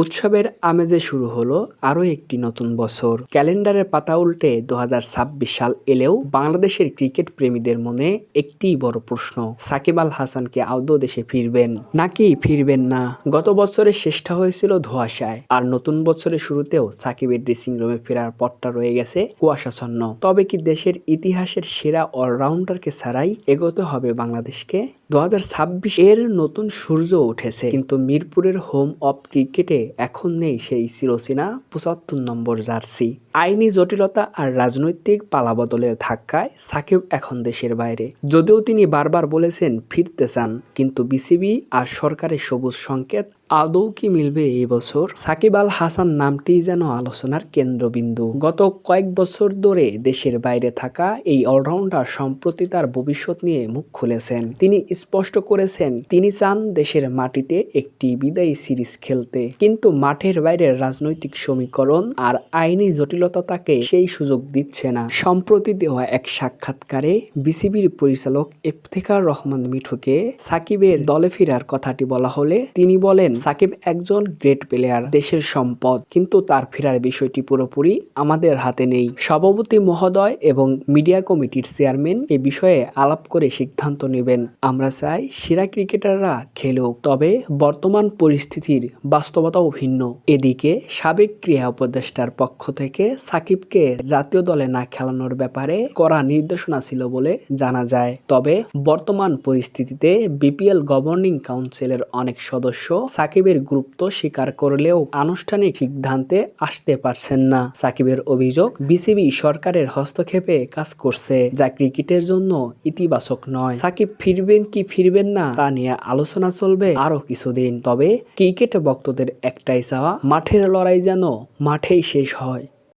উৎসবের আমেজে শুরু হলো আরও একটি নতুন বছর। ক্যালেন্ডারের পাতা উল্টে দু হাজার ছাব্বিশ সাল এলেও বাংলাদেশের ক্রিকেট প্রেমীদের মনে একটি বড় প্রশ্ন, সাকিব আল হাসানকে আদৌ দেশে ফিরবেন নাকি ফিরবেন না? গত বছরের শেষটা হয়েছিল ধোঁয়াশায়, আর নতুন বছরের শুরুতেও সাকিবের ড্রেসিং রুমে ফেরার পথটা রয়ে গেছে কুয়াশাচ্ছন্ন। তবে কি দেশের ইতিহাসের সেরা অলরাউন্ডারকে ছাড়াই এগোতে হবে বাংলাদেশকে? দু হাজার ছাব্বিশ এর নতুন সূর্য উঠেছে, কিন্তু মিরপুরের হোম অফ ক্রিকেটে এখন নেই সেই সিরোসিনা পঁচাত্তর নম্বর জার্সি। আইনি জটিলতা আর রাজনৈতিক পালাবদলের ধাক্কায় সাকিব এখন দেশের বাইরে। যদিও তিনি বারবার বলেছেন ফিরতে চান, কিন্তু বিসিবি আর সরকারের সবুজ সংকেত আদৌ কি মিলবে এই বছর? সাকিব আল হাসান নামটি যেন আলোচনার কেন্দ্রবিন্দু। গত কয়েক বছর ধরে দেশের বাইরে থাকা এই অলরাউন্ডার সম্প্রতি তার ভবিষ্যৎ নিয়ে মুখ খুলেছেন। তিনি স্পষ্ট করেছেন, তিনি চান দেশের মাটিতে একটি বিদায়ী সিরিজ খেলতে। কিন্তু মাঠের বাইরের রাজনৈতিক সমীকরণ আর আইনি জটিলতা তাকে সেই সুযোগ দিচ্ছে না। সম্প্রতি দেওয়া এক সাক্ষাৎকারে বিসিবির পরিচালক ইফতেখার রহমান মিঠুকে সাকিবের দলে ফেরার কথাটি বলা হলে তিনি বলেন, সাকিব একজন গ্রেট প্লেয়ার, দেশের সম্পদ, কিন্তু তার ফেরার বিষয়টি পুরোপুরি আমাদের হাতে নেই। সভাপতি মহোদয় এবং মিডিয়া কমিটির চেয়ারম্যান এ বিষয়ে আলাপ করে সিদ্ধান্ত নেবেন। আমরা চাই সেরা ক্রিকেটাররা খেলুক, তবে বর্তমান পরিস্থিতির বাস্তবতাও ভিন্ন। এদিকে সাবেক ক্রীড়া উপদেষ্টার পক্ষ থেকে সাকিবকে জাতীয় দলে না খেলানোর ব্যাপারে কড়া নির্দেশনা ছিল বলে জানা যায়। তবে বর্তমান পরিস্থিতিতে বিপিএল গভর্নিং কাউন্সিলের অনেক সদস্য সাকিবের গুরুত্ব স্বীকার করলেও আনুষ্ঠানিক সিদ্ধান্তে আসতে পারছেন না। সাকিবের অভিযোগ, বিসিবি সরকারের হস্তক্ষেপে কাজ করছে, যা ক্রিকেটের জন্য ইতিবাচক নয়। সাকিব ফিরবেন কি ফিরবেন না তা নিয়ে আলোচনা চলবে আরও কিছুদিন। তবে ক্রিকেট ভক্তদের একটাই চাওয়া, মাঠের লড়াই যেন মাঠেই শেষ হয়।